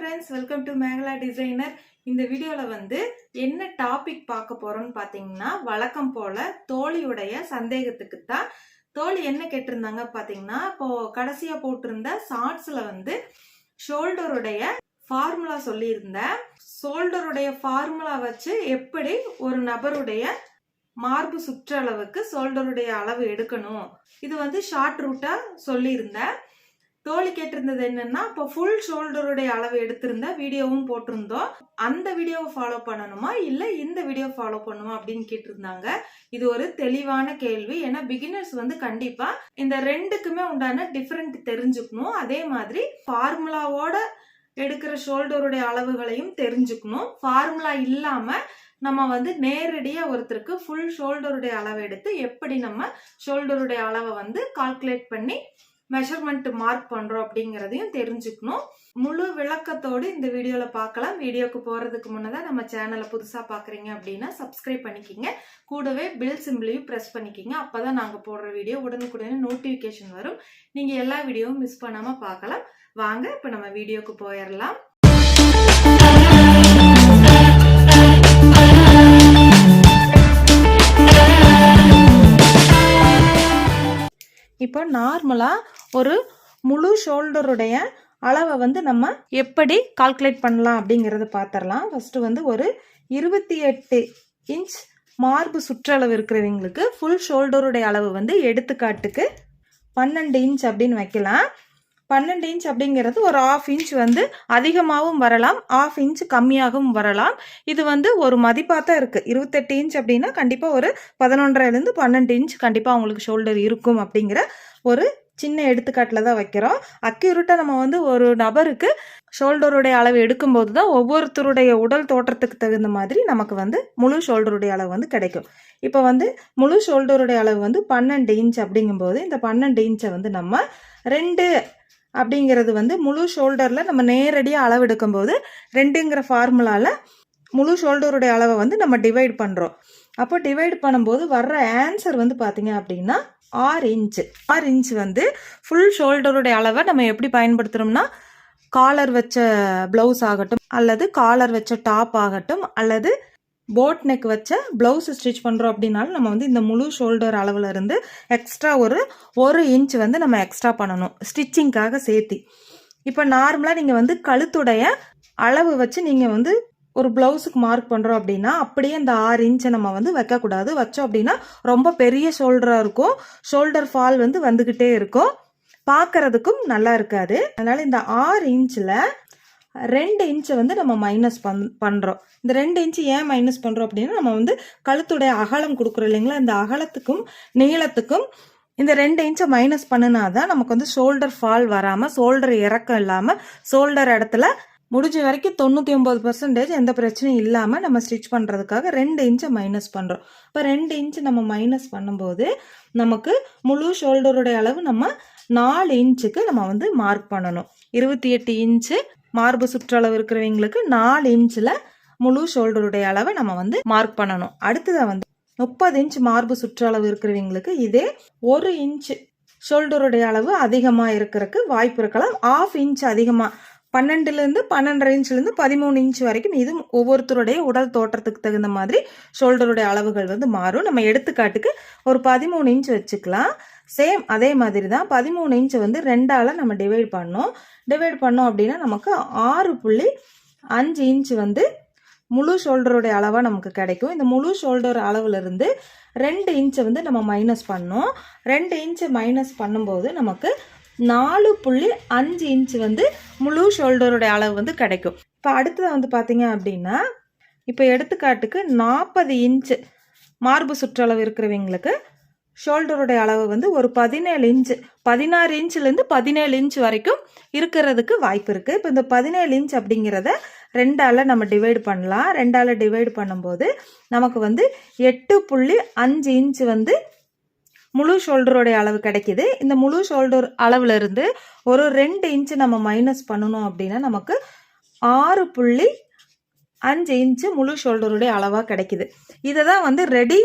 Friends welcome to Megala designer இந்த வீடியோவில் வந்து என்ன டாபிக் பார்க்க போகிறோம்னு பார்த்தீங்கன்னா வழக்கம் போல் தோழியுடைய சந்தேகத்துக்கு தான் தோழி என்ன கேட்டிருந்தாங்க பார்த்தீங்கன்னா இப்போ கடைசியாக போட்டிருந்த ஷார்ட்ஸில் வந்து ஷோல்டருடைய ஃபார்முலா சொல்லியிருந்தேன். ஷோல்டருடைய ஃபார்முலா வச்சு எப்படி ஒரு நபருடைய மார்பு சுற்றளவுக்கு ஷோல்டருடைய அளவு எடுக்கணும்? இது வந்து ஷார்ட் ரூட்டாக சொல்லியிருந்தேன். தோழி கேட்டிருந்தது என்னன்னா இப்போ ஃபுல் ஷோல்டருடைய அளவு எடுத்திருந்த வீடியோவும் போட்டிருந்தோம். அந்த வீடியோவை ஃபாலோ பண்ணணுமா? இல்லை இந்த வீடியோ ஃபாலோ பண்ணுமா? அப்படின்னு கேட்டிருந்தாங்க. இது ஒரு தெளிவான கேள்வி. ஏன்னா பிகினர்ஸ் வந்து கண்டிப்பாக இந்த ரெண்டுக்குமே உண்டான டிஃப்ரெண்ட் தெரிஞ்சுக்கணும். அதே மாதிரி ஃபார்முலாவோட எடுக்கிற ஷோல்டருடைய அளவுகளையும் தெரிஞ்சுக்கணும். ஃபார்முலா இல்லாமல் நம்ம வந்து நேரடியாக ஒருத்தருக்கு ஃபுல் ஷோல்டருடைய அளவை எடுத்து எப்படி நம்ம ஷோல்டருடைய அளவை வந்து கால்குலேட் பண்ணி மெஷர்மெண்ட் மார்க் பண்றோம் அப்படிங்கறதையும் தெரிஞ்சுக்கணும். முழு விளக்கத்தோடு இந்த வீடியோல பார்க்கலாம். வீடியோக்கு போறதுக்கு முன்னதான் நம்ம சேனலை புதுசா பாக்குறீங்க அப்படின்னா சப்ஸ்கிரைப் பண்ணிக்கிங்க. கூடவே பில் சிம்பிளையும் ப்ரெஸ் பண்ணிக்கிங்க. அப்பதான் நாங்க போடுற வீடியோ உடனுக்குடனே நோட்டிபிகேஷன் வரும். நீங்க எல்லா வீடியோவும் மிஸ் பண்ணாம பார்க்கலாம். வாங்க இப்ப நம்ம வீடியோக்கு போயிடலாம். இப்போ நார்மலாக ஒரு முழு ஷோல்டருடைய அளவை வந்து நம்ம எப்படி கால்குலேட் பண்ணலாம் அப்படிங்கிறத பார்த்துடலாம் ஃபஸ்ட்டு வந்து ஒரு இருபத்தி எட்டு இன்ச் மார்பு சுற்றளவு இருக்கிறவங்களுக்கு ஃபுல் ஷோல்டருடைய அளவு வந்து எடுத்துக்காட்டுக்கு பன்னெண்டு இன்ச் அப்படின்னு வைக்கலாம். பன்னெண்டு இன்ச் அப்படிங்கிறது ஒரு ஆஃப் இன்ச் வந்து அதிகமாகவும் வரலாம் ஆஃப் இன்ச் கம்மியாகவும் வரலாம். இது வந்து ஒரு மதிப்பாக தான் இருக்குது இருபத்தெட்டு இன்ச் அப்படின்னா கண்டிப்பாக ஒரு பதினொன்றரைலேருந்து பன்னெண்டு இன்ச் கண்டிப்பாக அவங்களுக்கு ஷோல்டர் இருக்கும் அப்படிங்கிற ஒரு சின்ன எடுத்துக்காட்டில் தான் வைக்கிறோம். அக்யூரேட்டாக நம்ம வந்து ஒரு நபருக்கு ஷோல்டருடைய அளவு எடுக்கும்போது தான் ஒவ்வொருத்தருடைய உடல் தோற்றத்துக்கு தகுந்த மாதிரி நமக்கு வந்து முழு ஷோல்டருடைய அளவு வந்து கிடைக்கும். இப்போ வந்து முழு ஷோல்டருடைய அளவு வந்து பன்னெண்டு இன்ச் அப்படிங்கும்போது இந்த பன்னெண்டு இன்ச்சை வந்து நம்ம ரெண்டு அப்படிங்கிறது வந்து முழு ஷோல்டரில் நம்ம நேரடியாக அளவு எடுக்கும்போது ரெண்டுங்கிற ஃபார்முலாவில் முழு ஷோல்டருடைய அளவை வந்து நம்ம டிவைட் பண்ணுறோம் அப்போ டிவைட் பண்ணும்போது வர்ற ஆன்சர் வந்து பார்த்தீங்க அப்படின்னா ஆறு இன்ச்சு ஆறு இன்ச் வந்து ஃபுல் ஷோல்டருடைய அளவை நம்ம எப்படி பயன்படுத்துகிறோம்னா காலர் வச்ச ப்ளவுஸ் ஆகட்டும் அல்லது காலர் வச்ச டாப் ஆகட்டும் அல்லது போட் நெக் வச்ச ப்ளவுஸ் ஸ்டிச் பண்ணுறோம் அப்படின்னாலும் நம்ம வந்து இந்த முழு ஷோல்டர் அளவில் இருந்து எக்ஸ்ட்ரா ஒரு ஒரு இன்ச் வந்து நம்ம எக்ஸ்ட்ரா பண்ணணும். ஸ்டிச்சிங்க்காக சேர்த்தி. இப்போ நார்மலாக நீங்கள் வந்து கழுத்துடைய அளவு வச்சு நீங்கள் வந்து ஒரு ப்ளவுஸுக்கு மார்க் பண்ணுறோம் அப்படின்னா அப்படியே இந்த ஆறு இன்ச்சை நம்ம வந்து வைக்கக்கூடாது. வச்சோம் அப்படின்னா ரொம்ப பெரிய ஷோல்டராக இருக்கும். ஷோல்டர் ஃபால் வந்து வந்துக்கிட்டே இருக்கும். பார்க்கறதுக்கும் நல்லா இருக்காது. அதனால் இந்த ஆறு இன்ச்சில் ரெண்டு இன்ச்சை வந்து நம்ம மைனஸ் பண் பண்ணுறோம் இந்த ரெண்டு இன்ச்சு ஏன் மைனஸ் பண்ணுறோம் அப்படின்னா நம்ம வந்து கழுத்துடைய அகலம் கொடுக்குறோம் இல்லைங்களா? இந்த அகலத்துக்கும் நீளத்துக்கும் இந்த ரெண்டு இன்ச்சை மைனஸ் பண்ணினா தான் நமக்கு வந்து ஷோல்டர் ஃபால் வராமல் ஷோல்டர் இறக்கம் இல்லாமல் ஷோல்டர் இடத்துல முடிஞ்ச வரைக்கும் தொண்ணூற்றி ஒம்பது பர்சன்டேஜ் எந்த பிரச்சனையும் இல்லாமல் நம்ம ஸ்டிச் பண்ணுறதுக்காக ரெண்டு இன்ச்சை மைனஸ் பண்ணுறோம் இப்போ ரெண்டு இன்ச்சு நம்ம மைனஸ் பண்ணும்போது நமக்கு முழு ஷோல்டருடைய அளவு நம்ம நாலு இன்ச்சுக்கு நம்ம வந்து மார்க் பண்ணணும். இருபத்தி எட்டு இன்ச்சு மார்பு சுற்றளவு இருக்கிறவங்களுக்கு நாலு இன்ச்சில் முழு ஷோல்டருடைய அளவை நம்ம வந்து மார்க் பண்ணணும். அடுத்ததாக வந்து முப்பது இன்ச் மார்பு சுற்றளவு இருக்கிறவங்களுக்கு இதே ஒரு இன்ச் ஷோல்டருடைய அளவு அதிகமாக இருக்கிறதுக்கு வாய்ப்பு இருக்கலாம். ஆஃப் இன்ச் அதிகமாக பன்னெண்டுலேருந்து பன்னெண்டரை இன்ச்லேருந்து பதிமூணு இன்ச் வரைக்கும் இது ஒவ்வொருத்தருடைய உடல் தோற்றத்துக்கு தகுந்த மாதிரி ஷோல்டருடைய அளவுகள் வந்து மாறும். நம்ம எடுத்துக்காட்டுக்கு ஒரு பதிமூணு இன்ச் வச்சுக்கலாம். சேம் அதே மாதிரி தான் பதிமூணு இன்ச் வந்து ரெண்டால் நம்ம டிவைட் பண்ணோம். டிவைட் பண்ணோம் அப்படின்னா நமக்கு ஆறு புள்ளி அஞ்சு இன்ச் வந்து முழு ஷோல்டருடைய அளவாக நமக்கு கிடைக்கும். இந்த முழு ஷோல்டர் அளவுலேருந்து ரெண்டு இன்ச்சை வந்து நம்ம மைனஸ் பண்ணோம். ரெண்டு இன்ச்சு மைனஸ் பண்ணும்போது நமக்கு நாலு புள்ளி அஞ்சு இன்ச் வந்து முழு ஷோல்டருடைய அளவு வந்து கிடைக்கும். இப்போ அடுத்தது வந்து பார்த்தீங்க அப்படின்னா இப்போ எடுத்துக்காட்டுக்கு நாற்பது இன்ச்சு மார்பு சுற்றளவு இருக்கிறவங்களுக்கு ஷோல்டருடைய அளவு வந்து ஒரு பதினேழு இன்ச்சு பதினாறு இன்ச்சுலேருந்து பதினேழு இன்ச் வரைக்கும் இருக்கிறதுக்கு வாய்ப்பு இருக்குது இப்போ இந்த பதினேழு இன்ச் அப்படிங்கிறத ரெண்டால் நம்ம டிவைட் பண்ணலாம். ரெண்டால் டிவைட் பண்ணும்போது நமக்கு வந்து எட்டு புள்ளி அஞ்சு இன்ச் வந்து முழு ஷோல்டருடைய அளவு கிடைக்கிது. இந்த முழு ஷோல்டர் அளவுல இருந்து ஒரு ரெண்டு இன்ச்சு நம்ம மைனஸ் பண்ணணும் அப்படின்னா நமக்கு ஆறு புள்ளி அஞ்சு இன்ச்சு முழு ஷோல்டருடைய அளவாக கிடைக்கிது. இதை தான் வந்து ரெடி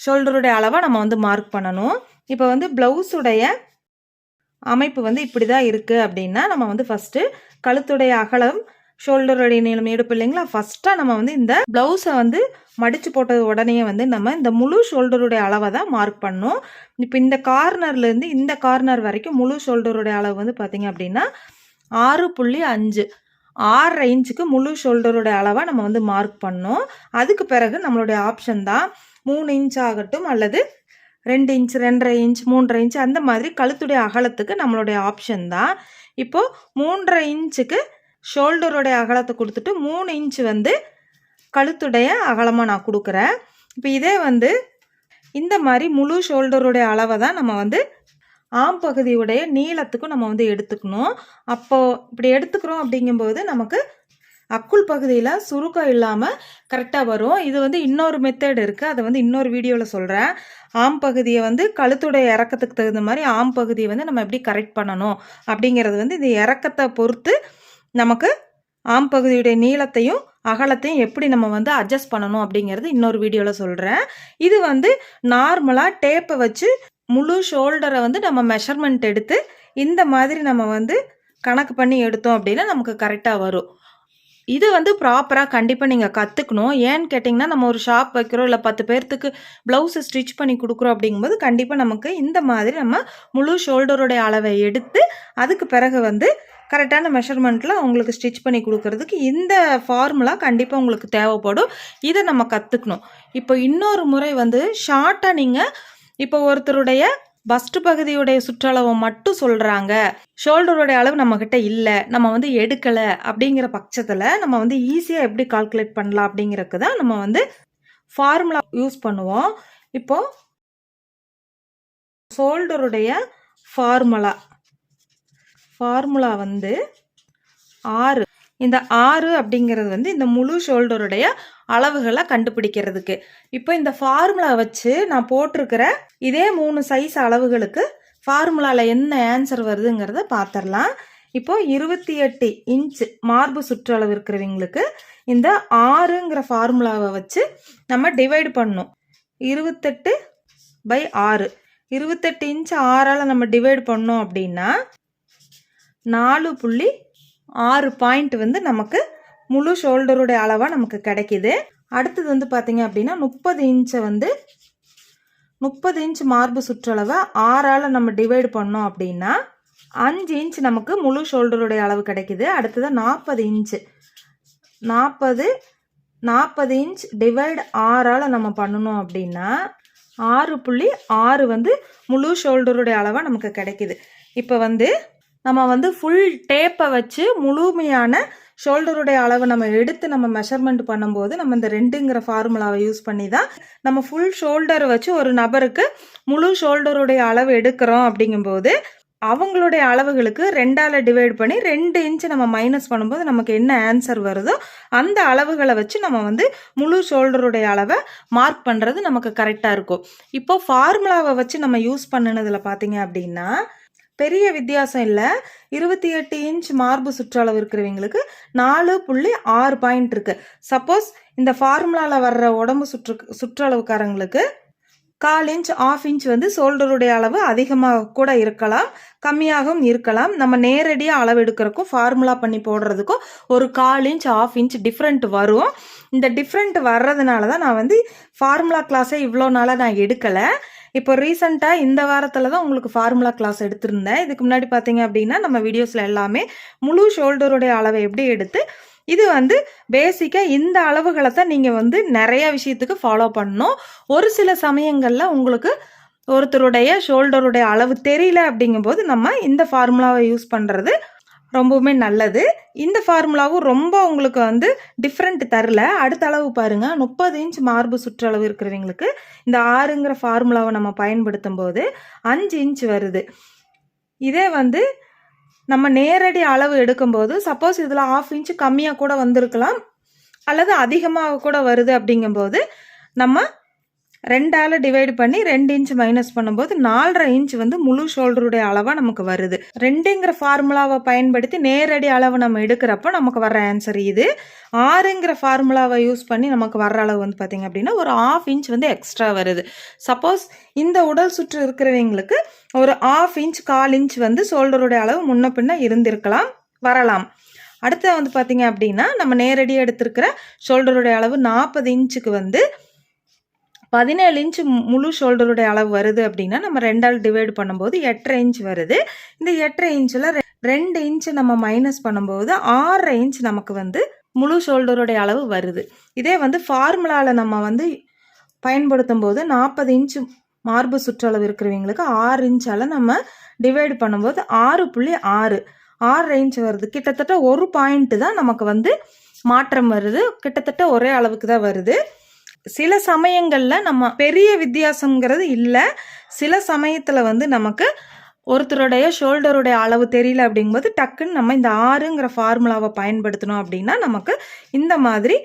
ஷோல்டருடைய அளவாக நம்ம வந்து மார்க் பண்ணணும். இப்போ வந்து ப்ளவுஸுடைய அமைப்பு வந்து இப்படி தான் இருக்குது அப்படின்னா நம்ம வந்து ஃபஸ்ட்டு கழுத்துடைய அகலம் ஷோல்டருடைய நீளம் எடுப்பு இல்லைங்களா? ஃபஸ்ட்டாக நம்ம வந்து இந்த ப்ளவுஸை வந்து மடித்து போட்டது உடனே வந்து நம்ம இந்த முழு ஷோல்டருடைய அளவை தான் மார்க் பண்ணும் இப்போ இந்த கார்னர்லேருந்து இந்த கார்னர் வரைக்கும் முழு ஷோல்டருடைய அளவு வந்து பார்த்திங்க அப்படின்னா ஆறு புள்ளி அஞ்சு. ஆறரை இன்ச்சுக்கு முழு ஷோல்டருடைய அளவை நம்ம வந்து மார்க் பண்ணோம். அதுக்கு பிறகு நம்மளுடைய ஆப்ஷன் தான் மூணு இன்ச் ஆகட்டும் அல்லது ரெண்டு இன்ச் ரெண்டரை இன்ச் மூன்றரை இன்ச் அந்த மாதிரி கழுத்துடைய அகலத்துக்கு நம்மளுடைய ஆப்ஷன் தான். இப்போது மூன்றரை இன்ச்சுக்கு ஷோல்டருடைய அகலத்தை கொடுத்துட்டு மூணு இன்ச் வந்து கழுத்துடைய அகலமாக நான் கொடுக்குறேன். இப்போ இதே வந்து இந்த மாதிரி முழு ஷோல்டருடைய அளவை தான் நம்ம வந்து ஆம் பகுதியுடைய நீளத்துக்கும் நம்ம வந்து எடுத்துக்கணும். அப்போது இப்படி எடுத்துக்கிறோம் அப்படிங்கும்போது நமக்கு அக்குள் பகுதியில் சுருக்கம் இல்லாமல் கரெக்டாக வரும். இது வந்து இன்னொரு மெத்தட் இருக்குது அதை வந்து இன்னொரு வீடியோவில் சொல்கிறேன் ஆம் பகுதியை வந்து கழுத்துடைய இறக்கத்துக்கு தகுந்த மாதிரி ஆம் பகுதியை வந்து நம்ம எப்படி கரெக்ட் பண்ணணும் அப்படிங்கிறது வந்து இந்த இறக்கத்தை பொறுத்து நமக்கு ஆம் பகுதியுடைய நீளத்தையும் அகலத்தையும் எப்படி நம்ம வந்து அட்ஜஸ்ட் பண்ணணும் அப்படிங்கிறது இன்னொரு வீடியோவில் சொல்கிறேன் இது வந்து நார்மலாக டேப்பை வச்சு முழு ஷோல்டரை வந்து நம்ம மெஷர்மெண்ட் எடுத்து இந்த மாதிரி நம்ம வந்து கணக்கு பண்ணி எடுத்தோம் அப்படின்னா நமக்கு கரெக்டாக வரும். இது வந்து ப்ராப்பராக கண்டிப்பாக நீங்கள் கற்றுக்கணும் ஏன்னு கேட்டிங்கன்னா நம்ம ஒரு ஷாப் வைக்கிறோம் இல்லை பத்து பேர்த்துக்கு ப்ளவுஸை ஸ்டிச் பண்ணி கொடுக்குறோம் அப்படிங்கும்போது கண்டிப்பாக நமக்கு இந்த மாதிரி நம்ம முழு ஷோல்டருடைய அளவை எடுத்து அதுக்கு பிறகு வந்து கரெக்டான மெஷர்மெண்ட்டில் உங்களுக்கு ஸ்டிச் பண்ணி கொடுக்கறதுக்கு இந்த ஃபார்முலா கண்டிப்பாக உங்களுக்கு தேவைப்படும். இதை நம்ம கற்றுக்கணும் இப்போ இன்னொரு முறை வந்து ஷார்ட்டாக நீங்கள் இப்போ ஒருத்தருடைய பஸ்ட் பகுதியுடைய சுற்றளவை மட்டும் சொல்கிறாங்க ஷோல்டருடைய அளவு நம்மக்கிட்ட இல்லை. நம்ம வந்து எடுக்கலை அப்படிங்கிற பட்சத்தில் நம்ம வந்து ஈஸியாக எப்படி கால்குலேட் பண்ணலாம் அப்படிங்கிறதுக்கு தான் நம்ம வந்து ஃபார்முலா யூஸ் பண்ணுவோம். இப்போது ஷோல்டருடைய ஃபார்முலா ஃபார்முலா வந்து ஆறு. இந்த ஆறு அப்படிங்கிறது வந்து இந்த முழு ஷோல்டருடைய அளவுகளை கண்டுபிடிக்கிறதுக்கு. இப்போ இந்த ஃபார்முலா வச்சு நான் போட்டிருக்கிற இதே மூணு சைஸ் அளவுகளுக்கு ஃபார்முலாவில் என்ன ஆன்சர் வருதுங்கிறத பார்த்துடலாம் இப்போ இருபத்தி எட்டு இன்ச் மார்பு சுற்றளவு இருக்கிறவங்களுக்கு இந்த ஆறுங்கிற ஃபார்முலாவை வச்சு நம்ம டிவைடு பண்ணும். இருபத்தெட்டு பை ஆறு. இருபத்தெட்டு இன்ச் ஆறால் நம்ம டிவைட் பண்ணோம் அப்படின்னா நாலு புள்ளி ஆறு பாயிண்ட் வந்து நமக்கு முழு ஷோல்டருடைய அளவாக நமக்கு கிடைக்கிது. அடுத்தது வந்து பார்த்தீங்க அப்படின்னா முப்பது இன்ச்சை வந்து முப்பது இன்ச் மார்பு சுற்றளவை ஆறால் நம்ம டிவைடு பண்ணோம் அப்படின்னா அஞ்சு இன்ச் நமக்கு முழு ஷோல்டருடைய அளவு கிடைக்கிது. அடுத்தது நாற்பது இன்ச்சு நாற்பது நாற்பது இன்ச் டிவைடு ஆறால் நம்ம பண்ணணும் அப்படின்னா ஆறு புள்ளி ஆறு வந்து முழு ஷோல்டருடைய அளவாக நமக்கு கிடைக்கிது. இப்போ வந்து நம்ம வந்து ஃபுல் டேப்பை வச்சு முழுமையான ஷோல்டருடைய அளவு நம்ம எடுத்து நம்ம மெஷர்மெண்ட் பண்ணும்போது நம்ம இந்த ரெண்டுங்கிற ஃபார்முலாவை யூஸ் பண்ணி தான் நம்ம ஃபுல் ஷோல்டர் வச்சு ஒரு நபருக்கு முழு ஷோல்டருடைய அளவு எடுக்கிறோம் அப்படிங்கும்போது அவங்களுடைய அளவுகளுக்கு ரெண்டால் டிவைட் பண்ணி ரெண்டு இன்ச்சு நம்ம மைனஸ் பண்ணும்போது நமக்கு என்ன ஆன்சர் வருதோ அந்த அளவுகளை வச்சு நம்ம வந்து முழு ஷோல்டருடைய அளவை மார்க் பண்ணுறது நமக்கு கரெக்டாக இருக்கும். இப்போ ஃபார்முலாவை வச்சு நம்ம யூஸ் பண்ணினதில் பார்த்தீங்க அப்படின்னா பெரிய வித்தியாசம் இல்லை. இருபத்தி எட்டு இன்ச் மார்பு சுற்றளவு இருக்கிறவங்களுக்கு நாலு புள்ளி ஆறு பாயிண்ட் இருக்குது சப்போஸ் இந்த ஃபார்முலாவில் வர்ற உடம்பு சுற்று சுற்றளவுக்காரங்களுக்கு கால் இன்ச் ஆஃப் இன்ச் வந்து ஷோல்டருடைய அளவு அதிகமாக கூட இருக்கலாம் கம்மியாகவும் இருக்கலாம். நம்ம நேரடியாக அளவு எடுக்கிறக்கும் ஃபார்முலா பண்ணி போடுறதுக்கும் ஒரு கால் இன்ச் ஆஃப் இன்ச் டிஃப்ரெண்ட் வரும். இந்த டிஃப்ரெண்ட் வர்றதுனால தான் நான் வந்து ஃபார்முலா கிளாஸை இவ்வளோ நாளாக நான் எடுக்கலை. இப்போ ரீசெண்டாக இந்த வாரத்தில் தான் உங்களுக்கு ஃபார்முலா கிளாஸ் எடுத்திருந்தேன். இதுக்கு முன்னாடி பார்த்தீங்க அப்படின்னா நம்ம வீடியோஸில் எல்லாமே முழு ஷோல்டருடைய அளவை எப்படி எடுத்து இது வந்து பேசிக்காக இந்த அளவுகளை தான் நீங்கள் வந்து நிறைய விஷயத்துக்கு ஃபாலோ பண்ணணும். ஒரு சில சமயங்களில் உங்களுக்கு ஒருத்தருடைய ஷோல்டருடைய அளவு தெரியல அப்படிங்கும்போது நம்ம இந்த ஃபார்முலாவை யூஸ் பண்ணுறது ரொம்பவுமே நல்லது. இந்த ஃபார்முலாவும் ரொம்ப உங்களுக்கு வந்து டிஃப்ரெண்ட் தரல. அடுத்த அளவு பாருங்கள் முப்பது இன்ச் மார்பு சுற்றளவு இருக்கிறவங்களுக்கு இந்த ஆறுங்கிற ஃபார்முலாவை நம்ம பயன்படுத்தும் போது அஞ்சு இன்ச் வருது. இதே வந்து நம்ம நேரடி அளவு எடுக்கும்போது சப்போஸ் இதில் ஆஃப் இன்ச் கம்மியாக கூட வந்திருக்கலாம். அல்லது அதிகமாக கூட வருது அப்படிங்கும்போது நம்ம ரெண்டால் டிவைட் பண்ணி ரெண்டு இன்ச் மைனஸ் பண்ணும்போது நாலரை இன்ச் வந்து முழு ஷோல்டருடைய அளவாக நமக்கு வருது. ரெண்டுங்கிற ஃபார்முலாவை பயன்படுத்தி நேரடி அளவு நம்ம எடுக்கிறப்போ நமக்கு வர்ற ஆன்சர் இது. ஆறுங்கிற ஃபார்முலாவை யூஸ் பண்ணி நமக்கு வர்ற அளவு வந்து பார்த்திங்க அப்படின்னா ஒரு ஆஃப் இன்ச் வந்து எக்ஸ்ட்ரா வருது. சப்போஸ் இந்த உடல் சுற்று இருக்கிறவங்களுக்கு ஒரு ஆஃப் இன்ச் கால் இன்ச் வந்து ஷோல்டருடைய அளவு முன்ன பின்ன இருந்திருக்கலாம் வரலாம். அடுத்து வந்து பார்த்திங்க அப்படின்னா நம்ம நேரடியாக எடுத்திருக்கிற ஷோல்டருடைய அளவு நாற்பது இன்ச்சுக்கு வந்து பதினேழு இன்ச் முழு ஷோல்டருடைய அளவு வருது அப்படின்னா நம்ம ரெண்டால் டிவைட் பண்ணும்போது எட்டரை இன்ச் வருது. இந்த எட்டரை இன்ச்சில் ரெண்டு இன்ச் நம்ம மைனஸ் பண்ணும்போது ஆறரை இன்ச் நமக்கு வந்து முழு ஷோல்டருடைய அளவு வருது. இதே வந்து ஃபார்முலாவில் நம்ம வந்து பயன்படுத்தும் போது நாற்பது இன்ச் மார்பு சுற்றளவு இருக்கிறவங்களுக்கு ஆறு இன்ச்சால் நம்ம டிவைடு பண்ணும்போது ஆறு புள்ளி ஆறு ஆறு இன்ச் வருது. கிட்டத்தட்ட ஒரு பாயிண்ட்டு தான் நமக்கு வந்து மாற்றம் வருது. கிட்டத்தட்ட ஒரே அளவுக்கு தான் வருது. சில சமயங்களில் நம்ம பெரிய வித்தியாசங்கிறது இல்லை. சில சமயத்தில் வந்து நமக்கு ஒருத்தருடைய ஷோல்டருடைய அளவு தெரியல அப்படிங்கும்போது டக்குன்னு நம்ம இந்த ஆறுங்கிற ஃபார்முலாவை பயன்படுத்தணும் அப்படின்னா நமக்கு இந்த மாதிரி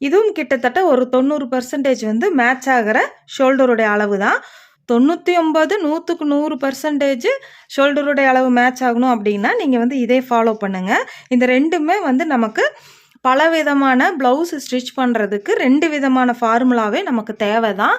இதுவும் கிட்டத்தட்ட ஒரு தொண்ணூறு பர்சன்டேஜ் வந்து மேட்ச் ஆகிற ஷோல்டருடைய அளவு தான். தொண்ணூற்றி ஒம்பது நூற்றுக்கு நூறு பர்சன்டேஜ் ஷோல்டருடைய அளவு மேட்ச் ஆகணும் அப்படின்னா நீங்கள் வந்து இதே ஃபாலோ பண்ணுங்கள் இந்த ரெண்டுமே வந்து நமக்கு பல விதமான ப்ளவுஸ் ஸ்டிச் பண்ணுறதுக்கு ரெண்டு விதமான ஃபார்முலாவே நமக்கு தேவை தான்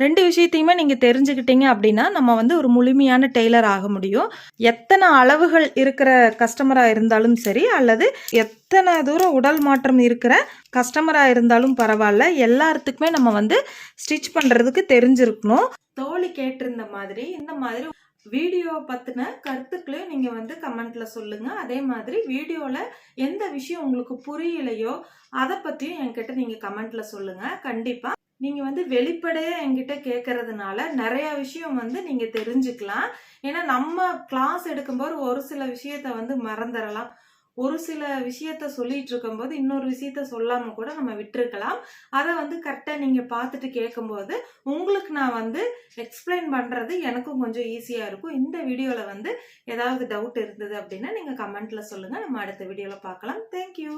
ரெண்டு விஷயத்தையுமே நீங்கள் தெரிஞ்சுக்கிட்டீங்க அப்படின்னா நம்ம வந்து ஒரு முழுமையான டெய்லர் ஆக முடியும். எத்தனை அளவுகள் இருக்கிற கஸ்டமராக இருந்தாலும் சரி அல்லது எத்தனை தூரம் உடல் மாற்றம் இருக்கிற கஸ்டமராக இருந்தாலும் பரவாயில்ல எல்லாத்துக்குமே நம்ம வந்து ஸ்டிச் பண்ணுறதுக்கு தெரிஞ்சிருக்கணும். தோழி கேட்டிருந்த மாதிரி இந்த மாதிரி வீடியோ பற்றின கருத்துக்களையும் நீங்கள் வந்து கமெண்ட்டில் சொல்லுங்கள் அதே மாதிரி வீடியோவில் எந்த விஷயம் உங்களுக்கு புரியலையோ அதை பற்றியும் என்கிட்ட நீங்கள் கமெண்ட்டில் சொல்லுங்கள் கண்டிப்பாக நீங்கள் வந்து வெளிப்படையாக என்கிட்ட கேட்கறதுனால நிறையா விஷயம் வந்து நீங்கள் தெரிஞ்சுக்கலாம். ஏன்னா நம்ம கிளாஸ் எடுக்கும்போது ஒரு சில விஷயத்த வந்து மறந்துடலாம் ஒரு சில விஷயத்த சொல்லிட்டு இருக்கும்போது இன்னொரு விஷயத்த சொல்லாம கூட நம்ம விட்டுருக்கலாம். அதை வந்து கரெக்டாக நீங்கள் பார்த்துட்டு கேட்கும்போது உங்களுக்கு நான் வந்து எக்ஸ்பிளைன் பண்ணுறது எனக்கும் கொஞ்சம் ஈஸியாக இருக்கும். இந்த வீடியோவில் வந்து ஏதாவது டவுட் இருந்தது அப்படின்னா நீங்கள் கமெண்ட்டில் சொல்லுங்கள் நம்ம அடுத்த வீடியோவில் பார்க்கலாம். தேங்க்யூ